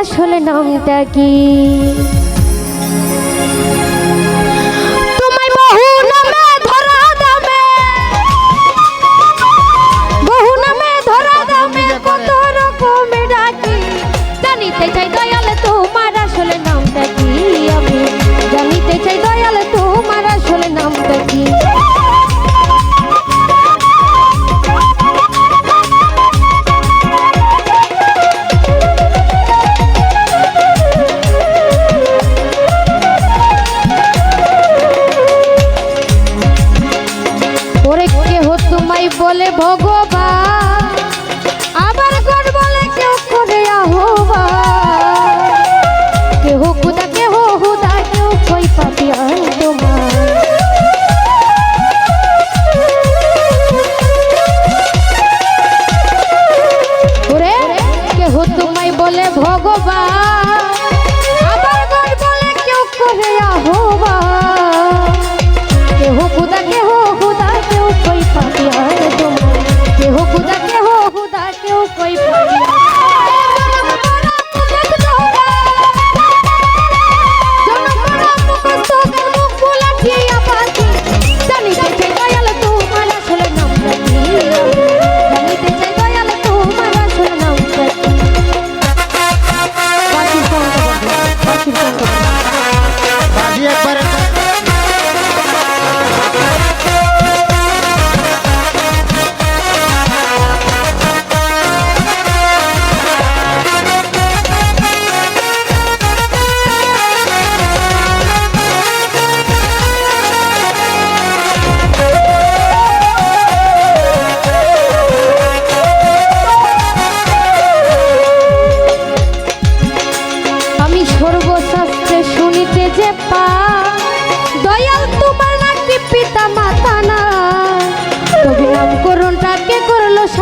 আসলে নামটা কি? তোমায় বলে ভগবান।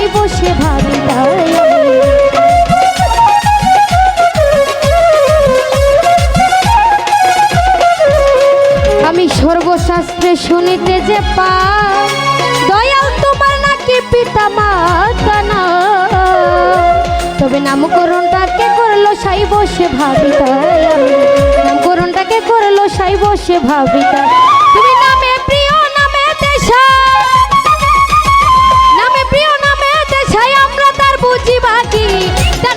সাই বসে ভাবি তাই আমি। সর্বশাস্ত্রে শুনিতে যে পা দয়াল তোমার নাকি পিতা মাতা না তবে নামকরণটাকে করল সাই বসে ভাবি তাই। নামকরণটাকে করল সাই বসে ভাবি তাই তুমি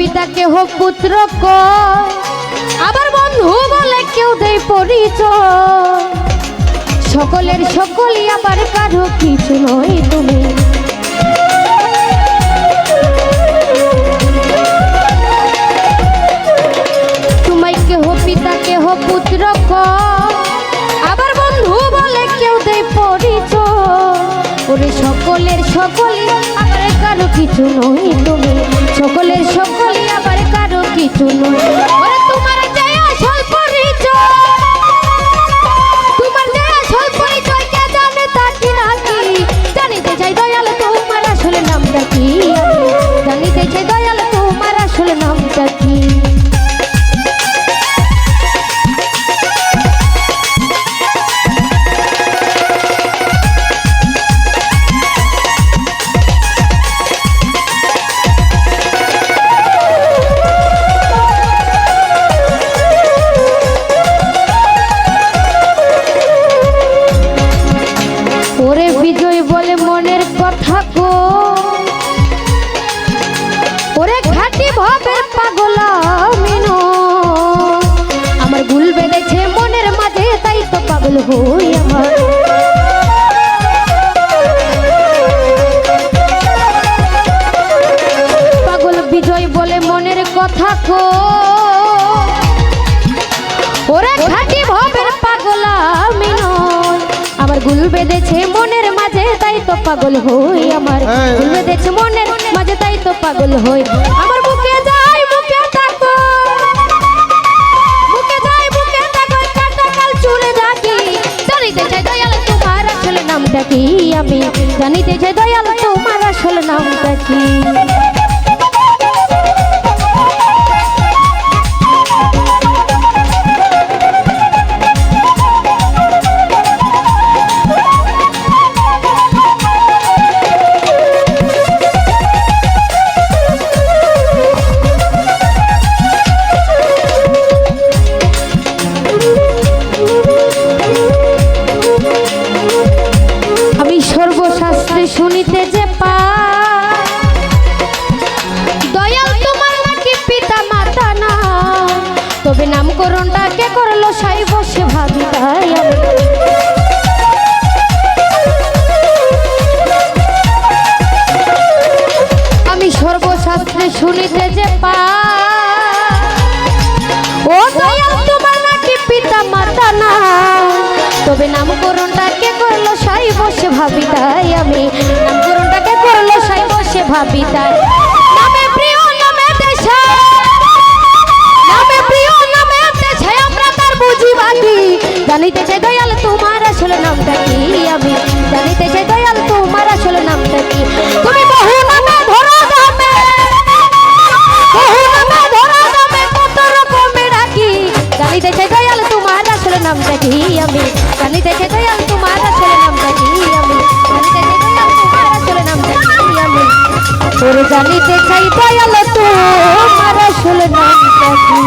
পিতা কেহ পুত্র ক আবার বন্ধু বলে কেউ দেয় পরিচয়। সকলের সকলই আবার কারও কিছু নয় তুমি। ওরে সকলের সকলে, আবার কারও কিছু নই তুমি। সকলের সকলে, আবার কারও কিছু নই তোমার থাকো। ওরা খাটি ভবের পাগলা আমি আবার গুল বেঁধেছে মনের মাঝে তাই তো পাগল হই আমার। গুল বেঁধেছে মনের মাঝে তাই তো পাগল হই। আমার বুকে যাই বুকে থাকো। বুকে যাই বুকে থাকো কাটা কাল চুলে থাকি জানিতে চাই দয়াল তোমার আসল নামটা কি? আমি জানিতে চাই দয়াল তোমার আসল নামটা কি? নামকরণটাকে করল সাই বসে ভাবি তাই আমি। আমি সর্বশাস্ত্রে শুনিতে যে পা। ও দয়াল নাকি পিতা মাতা না। তবে নামকরণটাকে করল সাই বসে ভাবি তাই আমি নামকরণটাকে করল সাই বসে ভাবি তাই প্রিয়, নামে দেশে বুঝি বাকি জানিতে চাই দয়াল, তোমার আসলে নামটা কি? আমি জানিতে চাই দয়াল, তোমার আসলে নামটা কি? তুমি বহু নামে ধরো দামে, বহু নামে ধরো দামে কত রকমের ডাকি জানিতে চাই দয়াল, তোমার আসলে নামটা কি? আমি জানিতে চাই দয়াল, তোমার আসলে নামটা কি? আমি জানিতে দয়াল, তোমার আসলে নামটা কি? আমি তোর জানিতে দয়াল, তোমার আসলে নামটা কি?